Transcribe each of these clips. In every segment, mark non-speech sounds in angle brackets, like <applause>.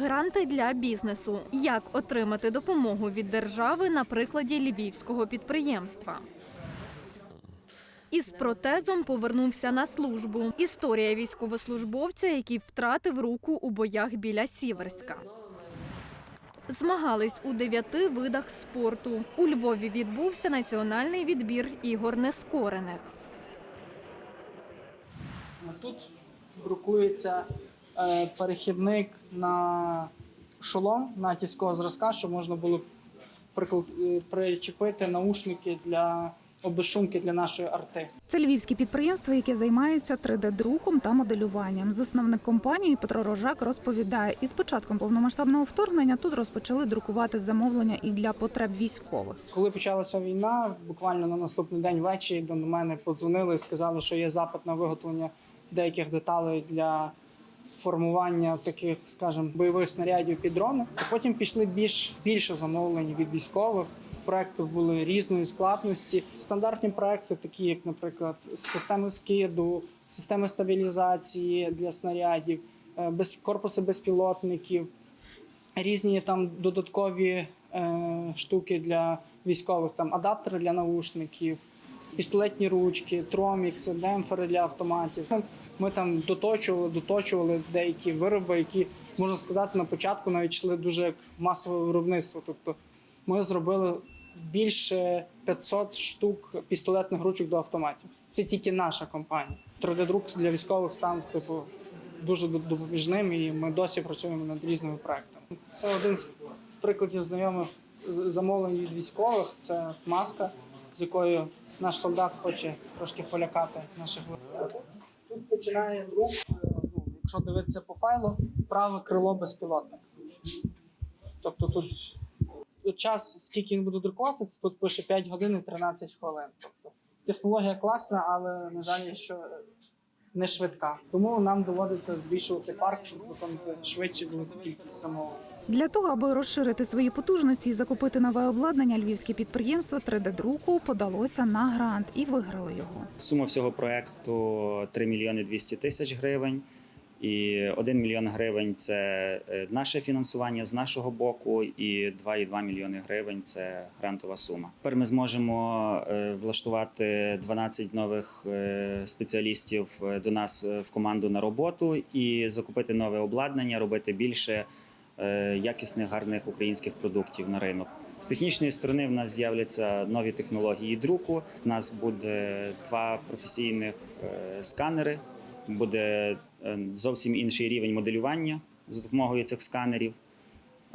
Гранти для бізнесу. Як отримати допомогу від держави на прикладі львівського підприємства. Із протезом повернувся на службу. Історія військовослужбовця, який втратив руку у боях біля Сіверська. Змагались у дев'яти видах спорту. У Львові відбувся національний відбір ігор нескорених. Тут друкується перехідник на шолом натівського зразка, щоб можна було е, причепити наушники для обезшумки для нашої арти. Це львівське підприємство, яке займається 3D-друком та моделюванням. Засновник компанії Петро Рожак розповідає, із початком повномасштабного вторгнення тут розпочали друкувати замовлення і для потреб військових. Коли почалася війна, буквально на наступний день ввечері до мене подзвонили і сказали, що є запит на виготовлення деяких деталей для формування таких, скажімо, бойових снарядів під дрони. А потім пішли більш більше замовлень від військових. Проекти були різної складності. Стандартні проекти, такі як, наприклад, системи скиду, системи стабілізації для снарядів, е, без корпуси безпілотників, різні там додаткові е, штуки для військових, там адаптери для наушників, пістолетні ручки, тромікси, демпфери для автоматів. Ми там доточували, доточували деякі вироби, які можна сказати на початку навіть йшли дуже як масове виробництво. Тобто ми зробили більше 500 штук пістолетних ручок до автоматів. Це тільки наша компанія. 3D-друк для військових став типу дуже допоміжним, і ми досі працюємо над різними проектами. Це один з прикладів знайомих замовлень від військових. Це маска, з якою наш солдат хоче трошки полякати наших ворогів. Тут починає друк, е, ну, якщо дивитися по файлу, праве крило безпілотник. Тобто тут час, скільки він буде друкувати, це тут пише 5 годин і 13 хвилин. Тобто технологія класна, але на жаль, що не швидка. Тому нам доводиться збільшувати парк, щоб виконати швидше велику кількість замовлень. Для того, аби розширити свої потужності і закупити нове обладнання, львівське підприємство 3D-друку подалося на грант і виграло його. Сума всього проекту 3 мільйони 200 тисяч гривень. І 1 мільйон гривень це е, наше фінансування з нашого боку, і 2,2 мільйони гривень це грантова сума. Тепер ми зможемо е, влаштувати 12 нових е, спеціалістів до нас в команду на роботу і закупити нове обладнання, робити більше якісних гарних українських продуктів на ринок. З технічної сторони в нас з'являться нові технології друку. У нас буде два професійних е, сканери, буде е, зовсім інший рівень моделювання за допомогою цих сканерів.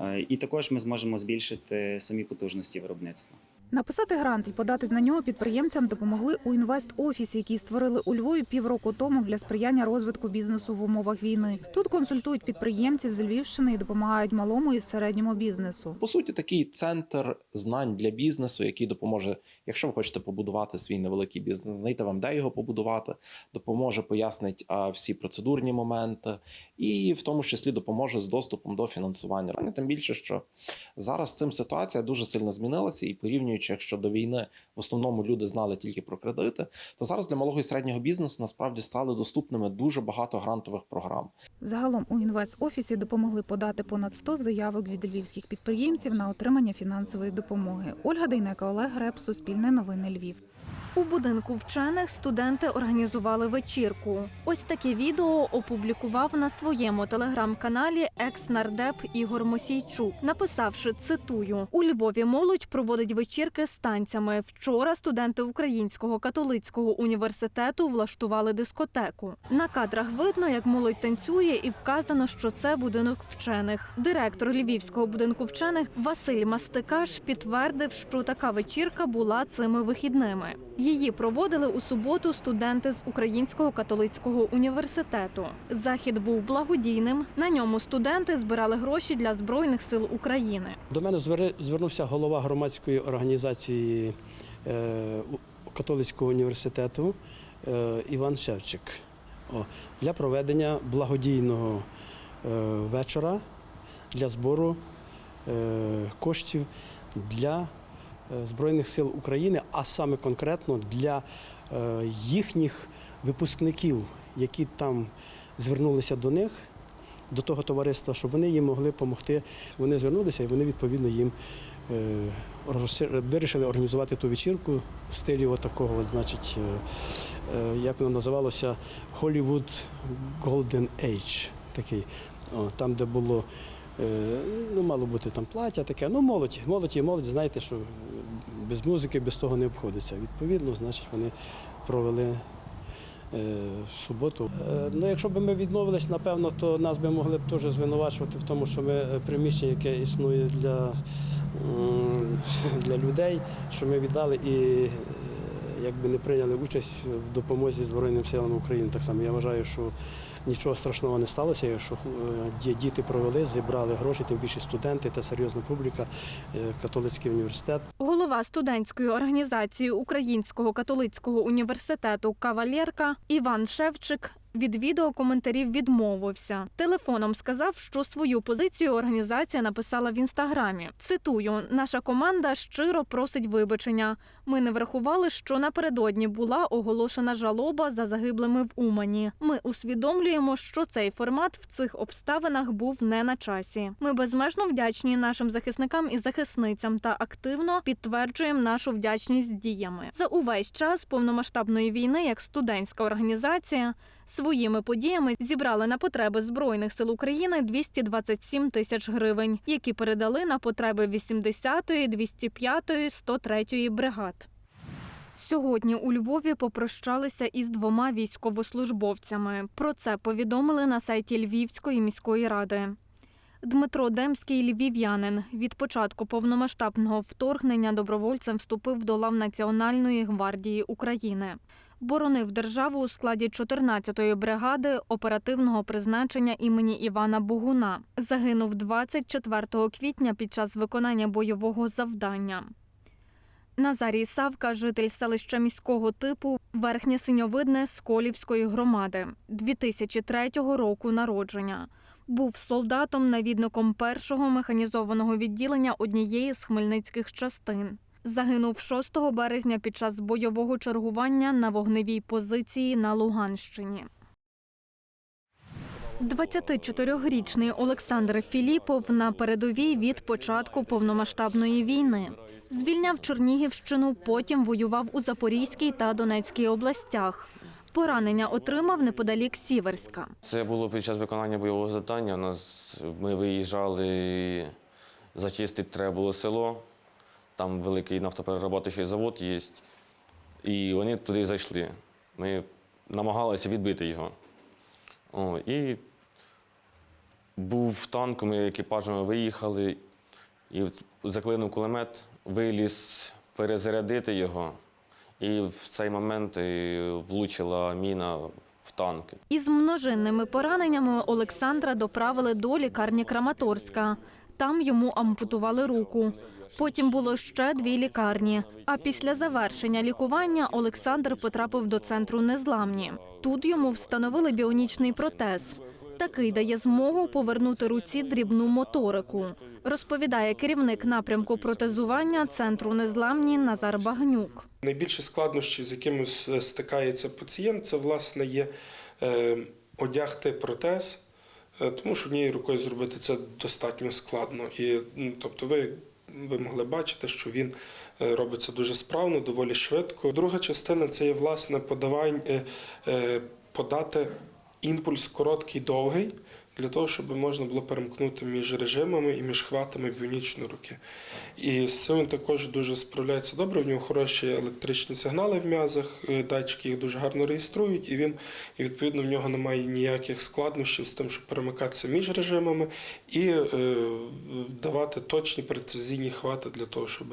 Е, І також ми зможемо збільшити самі потужності виробництва. Написати грант і подати на нього підприємцям допомогли у інвест-офісі, який створили у Львові півроку тому для сприяння розвитку бізнесу в умовах війни. Тут консультують підприємців з Львівщини і допомагають малому і середньому бізнесу. По суті, такий центр знань для бізнесу, який допоможе, якщо ви хочете побудувати свій невеликий бізнес, знайти вам, де його побудувати, допоможе пояснить всі процедурні моменти, і в тому числі допоможе з доступом до фінансування. Тим більше, що зараз цим ситуація дуже сильно змінилася, і порівнюючи, якщо до війни в основному люди знали тільки про кредити, то зараз для малого і середнього бізнесу насправді стали доступними дуже багато грантових програм. Загалом у інвест-офісі допомогли подати понад 100 заявок від львівських підприємців на отримання фінансової допомоги. Ольга Дейнека, Олег Греб, Суспільне новини Львів. У будинку вчених студенти організували вечірку. Ось таке відео опублікував на своєму телеграм-каналі екс-нардеп Ігор Мосійчук, написавши цитую: у Львові молодь проводить вечірки з танцями. Вчора студенти Українського католицького університету влаштували дискотеку. На кадрах видно, як молодь танцює, і вказано, що це будинок вчених. Директор Львівського будинку вчених Василь Мастикаш підтвердив, що така вечірка була цими вихідними. Її проводили у суботу студенти з Українського католицького університету. Захід був благодійним. На ньому студенти збирали гроші для збройних сил України. До мене звернувся голова громадської організації е, католицького університету е, Іван Шевчик для проведення благодійного е, вечора для збору коштів для Збройних сил України, а саме конкретно для е, їхніх випускників, які там звернулися до них до того товариства, щоб вони їм могли допомогти. Вони звернулися і вони відповідно їм е, вирішили організувати ту вечірку в стилі от такого, от, значить, е, е, як воно називалося, Hollywood Golden Age. Такий. Там, де було. Е, Ну, мало бути там плаття таке. Ну, молодь, молодь є молодь, знаєте, що без музики, без того не обходиться. Відповідно, значить, вони провели е, в суботу. Е, Ну, якщо б ми відмовились, напевно, то нас би могли б теж звинувачувати в тому, що ми е, приміщення, яке існує для, для людей, що ми віддали і е, якби не прийняли участь в допомозі Збройним силам України. Так само я вважаю, що нічого страшного не сталося, якщо е, діти провели, зібрали гроші, тим більше студенти та серйозна публіка, е, католицький університет. Голова студентської організації Українського католицького університету Кавалєрка Іван Шевчик від відеокоментарів відмовився. Телефоном сказав, що свою позицію організація написала в інстаграмі. Цитую: наша команда щиро просить вибачення. Ми не врахували, що напередодні була оголошена жалоба за загиблими в Умані. Ми усвідомлюємо, що цей формат в цих обставинах був не на часі. Ми безмежно вдячні нашим захисникам і захисницям та активно підтверджуємо нашу вдячність діями за увесь час повномасштабної війни, як студентська організація. Своїми подіями зібрали на потреби Збройних сил України 227 тисяч гривень, які передали на потреби 80-ї, 205-ї, 103-ї бригад. Сьогодні у Львові попрощалися із двома військовослужбовцями. Про це повідомили на сайті Львівської міської ради. Дмитро Демський львів'янин від початку повномасштабного вторгнення добровольцем вступив до лав Національної гвардії України. Боронив державу у складі 14-ї бригади оперативного призначення імені Івана Богуна. Загинув 24 квітня під час виконання бойового завдання. Назарій Савка, житель селища міського типу Верхнє Синьовидне Сколівської громади, 2003 року народження. Був солдатом, навідником першого механізованого відділення однієї з хмельницьких частин. Загинув 6 березня під час бойового чергування на вогневій позиції на Луганщині. 24-річний Олександр Філіпов на передовій від початку повномасштабної війни. Звільняв Чернігівщину, потім воював у Запорізькій та Донецькій областях. Поранення отримав неподалік Сіверська. Це було під час виконання бойового завдання. Нас ми виїжджали, зачистити треба було село. Там великий нафтоперерабатуючий завод є. І вони туди зайшли. Ми намагалися відбити його. О, і був танк, ми екіпажами виїхали, і заклинув кулемет, виліз перезарядити його. І в цей момент е, влучила міна в танк. Із множинними пораненнями Олександра доправили до лікарні Краматорська. Там йому ампутували руку. Потім було ще дві лікарні. А після завершення лікування Олександр потрапив до центру незламні. Тут йому встановили біонічний протез. Такий дає змогу повернути руці дрібну моторику. Розповідає керівник напрямку протезування центру незламні Назар Багнюк. Найбільші складнощі, з якими стикається пацієнт, це власне є е, одягти протез, тому що однією рукою зробити це достатньо складно. І, ну, тобто, ви, ви могли бачити, що він е, робиться дуже справно, доволі швидко. Друга частина це є власне подавання, е, е, подати імпульс короткий, довгий. Для того, щоб можна було перемкнути між режимами і між хватами біонічної руки. І з цим він також дуже справляється добре. В нього хороші електричні сигнали в м'язах, е, датчики їх дуже гарно реєструють, і він і відповідно в нього немає ніяких складнощів з тим, щоб перемикатися між режимами і е, давати точні прецизійні хвати для того, щоб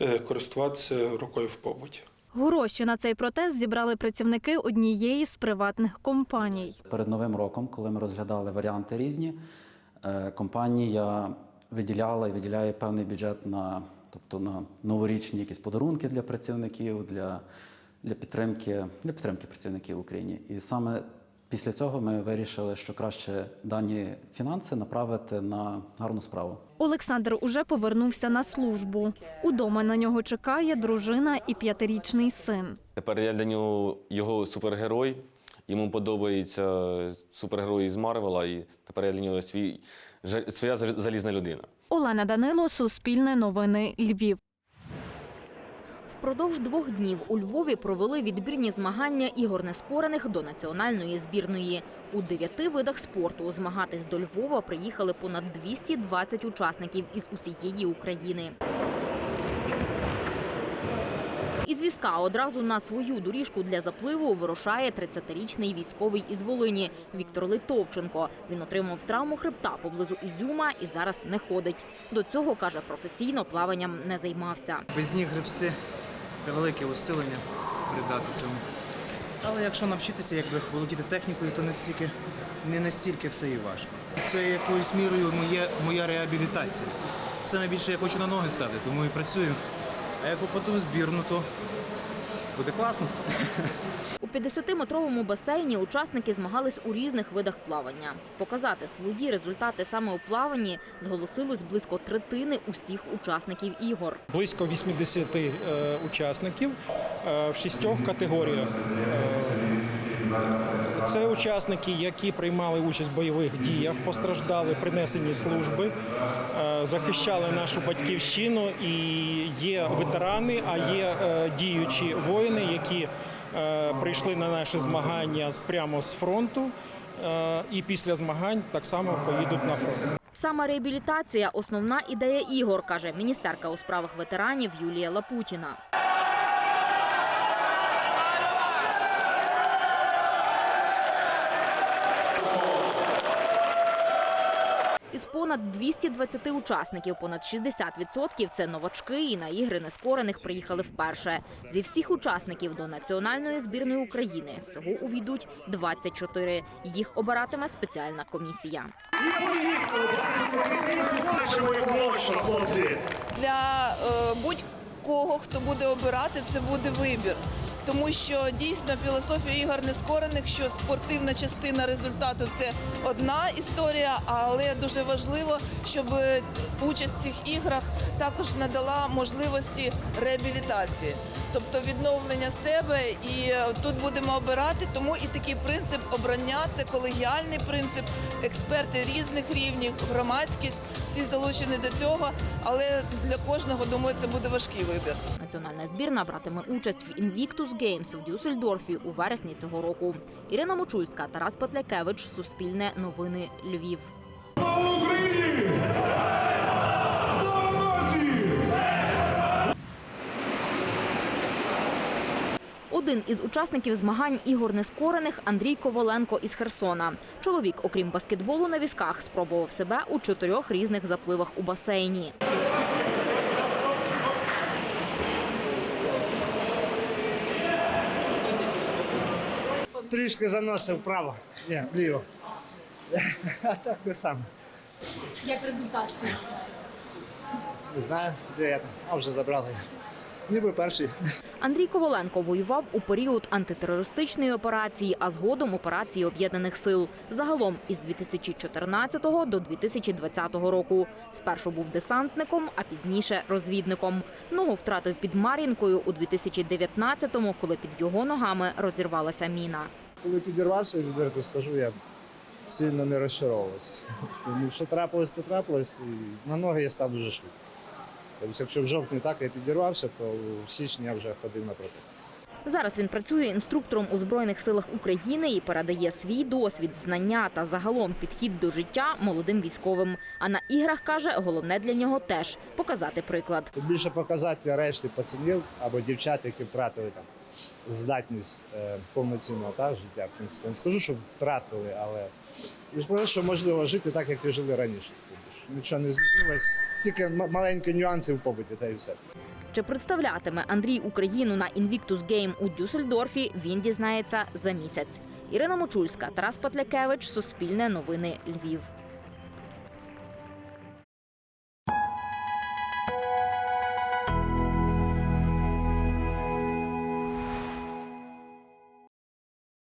е, користуватися рукою в побуті. Гроші на цей протез зібрали працівники однієї з приватних компаній. Перед новим роком, коли ми розглядали варіанти різні, е, компанія виділяла і виділяє певний бюджет на, тобто на новорічні якісь подарунки для працівників, для, для, підтримки, для підтримки працівників в Україні. І саме після цього ми вирішили, що краще дані фінанси направити на гарну справу. Олександр уже повернувся на службу. Удома на нього чекає дружина і п'ятирічний син. Тепер я для нього його супергерой, Йому подобаються супергерої з Марвела, і тепер я для нього свій, своя залізна людина. Олена Данило, Суспільне новини Львів. Впродовж двох днів у Львові провели відбірні змагання ігор нескорених до національної збірної. У дев'яти видах спорту змагатись до Львова приїхали понад 220 учасників із усієї України. Із візка одразу на свою доріжку для запливу вирушає 30-річний військовий із Волині Віктор Литовченко. Він отримав травму хребта поблизу Ізюма і зараз не ходить. До цього каже, професійно плаванням не займався. Без ніг гребсти велике усилення придати цьому. Але якщо навчитися якби володіти технікою, то настільки не настільки все і важко. Це якоюсь мірою моє, моя реабілітація. Саме більше я хочу на ноги стати, тому і працюю. А як попаду в збірну, то буде класно. У 50-метровому басейні учасники змагались у різних видах плавання. Показати свої результати саме у плаванні зголосилось близько третини усіх учасників ігор. близько 80 е, учасників е, в шістьох категоріях. Е, Це учасники, які приймали участь в бойових діях, постраждали при несенні служби, захищали нашу батьківщину і є ветерани, а є діючі воїни, які прийшли на наші змагання прямо з фронту. е, І після змагань так само поїдуть на фронт. Саме реабілітація основна ідея ігор, каже міністерка у справах ветеранів Юлія Лапутіна. Із понад 220 учасників, понад 60% – це новачки, і на ігри нескорених приїхали вперше. Зі всіх учасників до національної збірної України всього увійдуть 24. Їх обиратиме спеціальна комісія. для е, будь-кого, хто буде обирати, це буде вибір. Тому що дійсно філософія ігор нескорених, що спортивна частина результату це одна історія, але дуже важливо, щоб участь в цих іграх також надала можливості реабілітації, тобто відновлення себе. І тут будемо обирати. Тому і такий принцип обрання це колегіальний принцип. Експерти різних рівнів, громадськість, всі залучені до цього. Але для кожного думаю, це буде важкий вибір. Національна збірна братиме участь в Invictus Games в Дюссельдорфі у вересні цього року. Ірина Мочульська, Тарас Петлякевич, Суспільне новини Львів. Один із учасників змагань ігор нескорених Андрій Коваленко із Херсона. Чоловік, окрім баскетболу на візках, спробував себе у чотирьох різних запливах у басейні. Трішки заносив вправо, ні, вліво. <laughs> А так те саме. Як результат? Не знаю, де я там, а вже забрали. Ніби перший. Андрій Коваленко воював у період антитерористичної операції, а згодом операції об'єднаних сил. Загалом із 2014 до 2020 року. Спершу був десантником, а пізніше розвідником. Ногу втратив під Мар'їнкою у 2019-му, коли під його ногами розірвалася міна. Коли підірвався, відверто скажу, я сильно не розчаровувався. Тому що трапилось, то трапилось, і на ноги я став дуже швидко. Тобто, якщо в жовтні так я підірвався, то в січні я вже ходив на протез. Зараз він працює інструктором у Збройних силах України і передає свій досвід, знання та загалом підхід до життя молодим військовим. А на іграх каже, головне для нього теж показати приклад. Більше показати решті пацанів або дівчат, які втратили там здатність е, повноцінного та, життя. В принципі, не скажу, що втратили, але розповідати, що можливо жити так, як і жили раніше. Нічого не змінилось, тільки маленькі нюанси в побуті, та й все. Чи представлятиме Андрій Україну на Invictus Game у Дюссельдорфі, він дізнається за місяць. Ірина Мочульська, Тарас Патлякевич, Суспільне новини Львів.